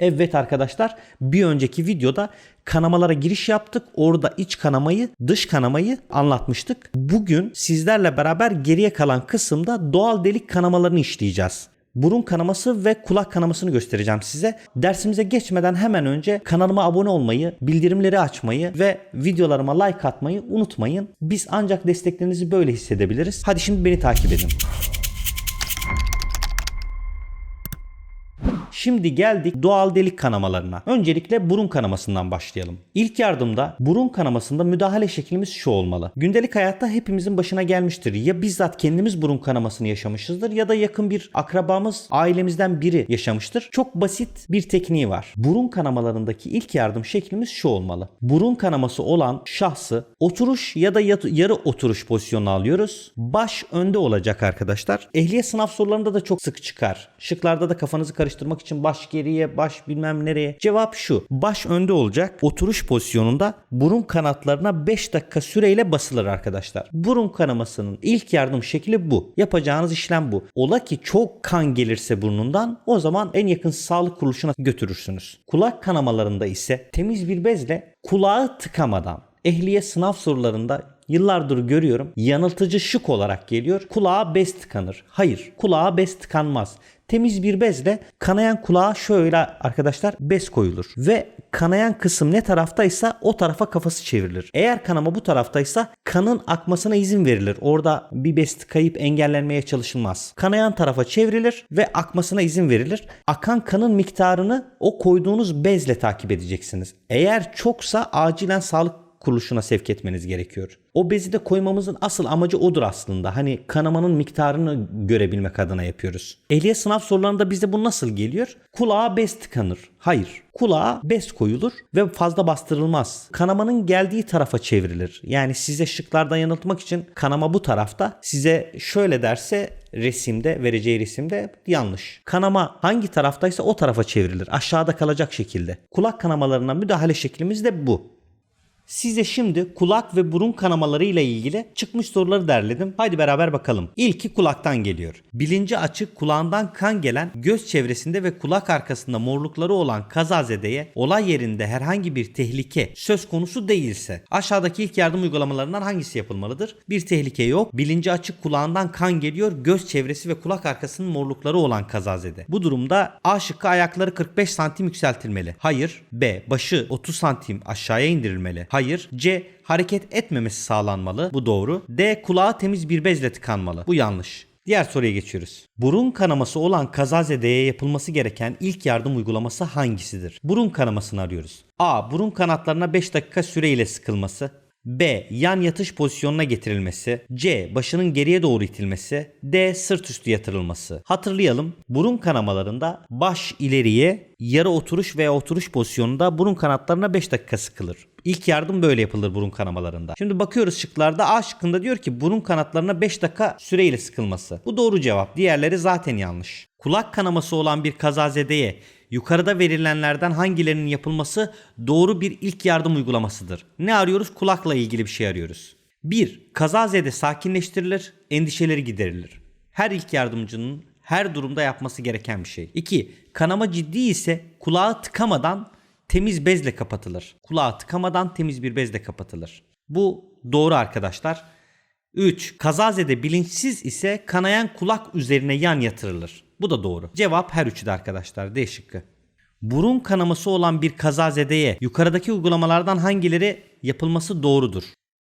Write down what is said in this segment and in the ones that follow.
Evet arkadaşlar bir önceki videoda kanamalara giriş yaptık. Orada iç kanamayı, dış kanamayı anlatmıştık. Bugün sizlerle beraber geriye kalan kısımda doğal delik kanamalarını işleyeceğiz. Burun kanaması ve kulak kanamasını göstereceğim size. Dersimize geçmeden hemen önce kanalıma abone olmayı, bildirimleri açmayı ve videolarıma like atmayı unutmayın. Biz ancak desteklerinizi böyle hissedebiliriz. Hadi şimdi beni takip edin. Şimdi geldik doğal delik kanamalarına. Öncelikle burun kanamasından başlayalım. İlk yardımda burun kanamasında müdahale şeklimiz şu olmalı. Gündelik hayatta hepimizin başına gelmiştir. Ya bizzat kendimiz burun kanamasını yaşamışızdır ya da yakın bir akrabamız, ailemizden biri yaşamıştır. Çok basit bir tekniği var. Burun kanamalarındaki ilk yardım şeklimiz şu olmalı. Burun kanaması olan şahsı oturuş ya da yarı oturuş pozisyonuna alıyoruz. Baş önde olacak arkadaşlar. Ehliyet sınav sorularında da çok sık çıkar. Şıklarda da kafanızı karıştırmak için baş geriye, baş bilmem nereye. Cevap şu. Baş önde olacak. Oturuş pozisyonunda burun kanatlarına 5 dakika süreyle basılır arkadaşlar. Burun kanamasının ilk yardım şekli bu. Yapacağınız işlem bu. Ola ki çok kan gelirse burnundan o zaman en yakın sağlık kuruluşuna götürürsünüz. Kulak kanamalarında ise temiz bir bezle kulağı tıkamadan ehliyet sınav sorularında Yıllardır görüyorum. Yanıltıcı şık olarak geliyor. Kulağa bez tıkanır. Hayır, kulağa bez tıkanmaz. Temiz bir bezle kanayan kulağa şöyle arkadaşlar bez koyulur. Ve kanayan kısım ne taraftaysa o tarafa kafası çevrilir. Eğer kanama bu taraftaysa kanın akmasına izin verilir. Orada bir bez tıkayıp engellenmeye çalışılmaz. Kanayan tarafa çevrilir ve akmasına izin verilir. Akan kanın miktarını o koyduğunuz bezle takip edeceksiniz. Eğer çoksa acilen sağlık kuruluşuna sevk etmeniz gerekiyor. O bezi de koymamızın asıl amacı odur aslında. Hani kanamanın miktarını görebilmek adına yapıyoruz. Ehliyet sınav sorularında bize bu nasıl geliyor? Kulağa bez tıkanır. Hayır. Kulağa bez koyulur ve fazla bastırılmaz. Kanamanın geldiği tarafa çevrilir. Yani size şıklardan yanıltmak için kanama bu tarafta. Size şöyle derse resimde vereceği resimde yanlış. Kanama hangi taraftaysa o tarafa çevrilir. Aşağıda kalacak şekilde. Kulak kanamalarına müdahale şeklimiz de bu. Size şimdi kulak ve burun kanamaları ile ilgili çıkmış soruları derledim. Haydi beraber bakalım. İlki kulaktan geliyor. Bilinci açık kulağından kan gelen göz çevresinde ve kulak arkasında morlukları olan kazazedeye olay yerinde herhangi bir tehlike söz konusu değilse aşağıdaki ilk yardım uygulamalarından hangisi yapılmalıdır? Bir tehlike yok. Bilinci açık kulağından kan geliyor. Göz çevresi ve kulak arkasının morlukları olan kazazede. Bu durumda A şıkkı ayakları 45 santim yükseltilmeli. Hayır. B. Başı 30 santim aşağıya indirilmeli. Hayır. C. Hareket etmemesi sağlanmalı. Bu doğru. D. Kulağı temiz bir bezle tıkanmalı. Bu yanlış. Diğer soruya geçiyoruz. Burun kanaması olan kazazedeye yapılması gereken ilk yardım uygulaması hangisidir? Burun kanamasını arıyoruz. A. Burun kanatlarına 5 dakika süreyle sıkılması. B. Yan yatış pozisyonuna getirilmesi. C. Başının geriye doğru itilmesi. D. Sırt üstü yatırılması. Hatırlayalım. Burun kanamalarında baş ileriye yarı oturuş veya oturuş pozisyonunda burun kanatlarına 5 dakika sıkılır. İlk yardım böyle yapılır burun kanamalarında. Şimdi bakıyoruz şıklarda A şıkkında diyor ki burun kanatlarına 5 dakika süreyle sıkılması. Bu doğru cevap. Diğerleri zaten yanlış. Kulak kanaması olan bir kazazedeye yukarıda verilenlerden hangilerinin yapılması doğru bir ilk yardım uygulamasıdır. Ne arıyoruz? Kulakla ilgili bir şey arıyoruz. 1. Kazazede sakinleştirilir, endişeleri giderilir. Her ilk yardımcının her durumda yapması gereken bir şey. 2. Kanama ciddi ise kulağı tıkamadan temiz bezle kapatılır. Kulağı tıkamadan temiz bir bezle kapatılır. Bu doğru arkadaşlar. 3. Kazazede bilinçsiz ise kanayan kulak üzerine yan yatırılır. Bu da doğru. Cevap her üçü de arkadaşlar. D şıkkı. Burun kanaması olan bir kazazedeye yukarıdaki uygulamalardan hangileri yapılması doğrudur?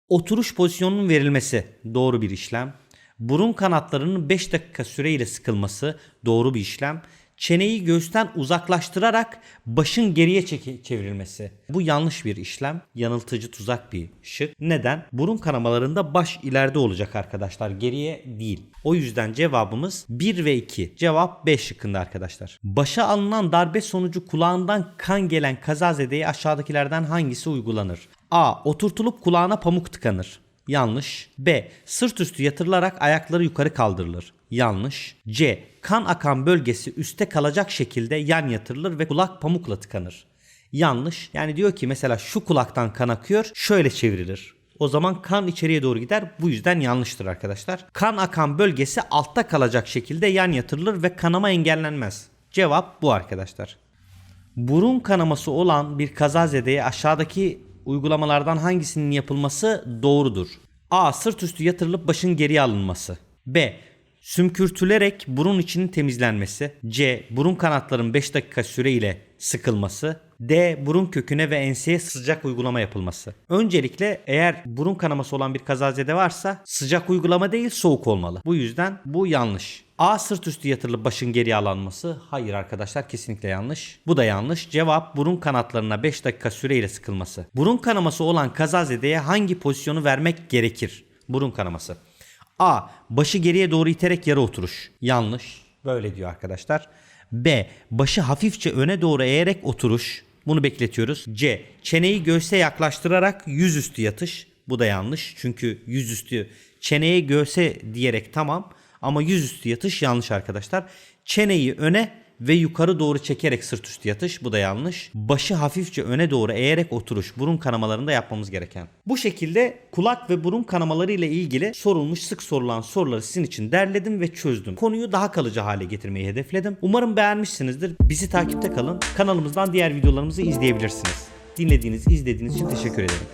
Oturuş pozisyonunun verilmesi doğru bir işlem. Burun kanatlarının 5 dakika süreyle sıkılması doğru bir işlem. Çeneyi göğüsten uzaklaştırarak başın geriye çevrilmesi. Bu yanlış bir işlem. Yanıltıcı tuzak bir şık. Neden? Burun kanamalarında baş ileride olacak arkadaşlar. Geriye değil. O yüzden cevabımız 1 ve 2. Cevap B şıkkında arkadaşlar. Başa alınan darbe sonucu kulağından kan gelen kazazedeye aşağıdakilerden hangisi uygulanır? A. Oturtulup kulağına pamuk tıkanır. Yanlış. B. Sırt üstü yatırılarak ayakları yukarı kaldırılır. Yanlış. C. Kan akan bölgesi üste kalacak şekilde yan yatırılır ve kulak pamukla tıkanır. Yanlış. Yani diyor ki mesela şu kulaktan kan akıyor şöyle çevrilir. O zaman kan içeriye doğru gider. Bu yüzden yanlıştır arkadaşlar. Kan akan bölgesi altta kalacak şekilde yan yatırılır ve kanama engellenmez. Cevap bu arkadaşlar. Burun kanaması olan bir kazazedeye aşağıdaki uygulamalardan hangisinin yapılması doğrudur? A. Sırt üstü yatırılıp başın geriye alınması. B. Sümkürtülerek burun içinin temizlenmesi. C. Burun kanatların 5 dakika süreyle sıkılması. D. Burun köküne ve enseye sıcak uygulama yapılması. Öncelikle eğer burun kanaması olan bir kazazede varsa sıcak uygulama değil soğuk olmalı. Bu yüzden bu yanlış. A. Sırt üstü yatırılıp başın geriye alanması. Hayır arkadaşlar kesinlikle yanlış. Bu da yanlış. Cevap burun kanatlarına 5 dakika süreyle sıkılması. Burun kanaması olan kazazedeye hangi pozisyonu vermek gerekir? Burun kanaması. A. Başı geriye doğru iterek yere oturuş. Yanlış. Böyle diyor arkadaşlar. B. Başı hafifçe öne doğru eğerek oturuş. Bunu bekletiyoruz. C. Çeneyi göğse yaklaştırarak yüzüstü yatış. Bu da yanlış. Çünkü yüzüstü çeneye göğse diyerek tamam ama yüzüstü yatış yanlış arkadaşlar. Çeneyi öne ve yukarı doğru çekerek sırt üstü yatış. Bu da yanlış. Başı hafifçe öne doğru eğerek oturuş. Burun kanamalarında yapmamız gereken. Bu şekilde kulak ve burun kanamaları ile ilgili sorulmuş sık sorulan soruları sizin için derledim ve çözdüm. Konuyu daha kalıcı hale getirmeyi hedefledim. Umarım beğenmişsinizdir. Bizi takipte kalın. Kanalımızdan diğer videolarımızı izleyebilirsiniz. Dinlediğiniz, izlediğiniz için teşekkür ederim.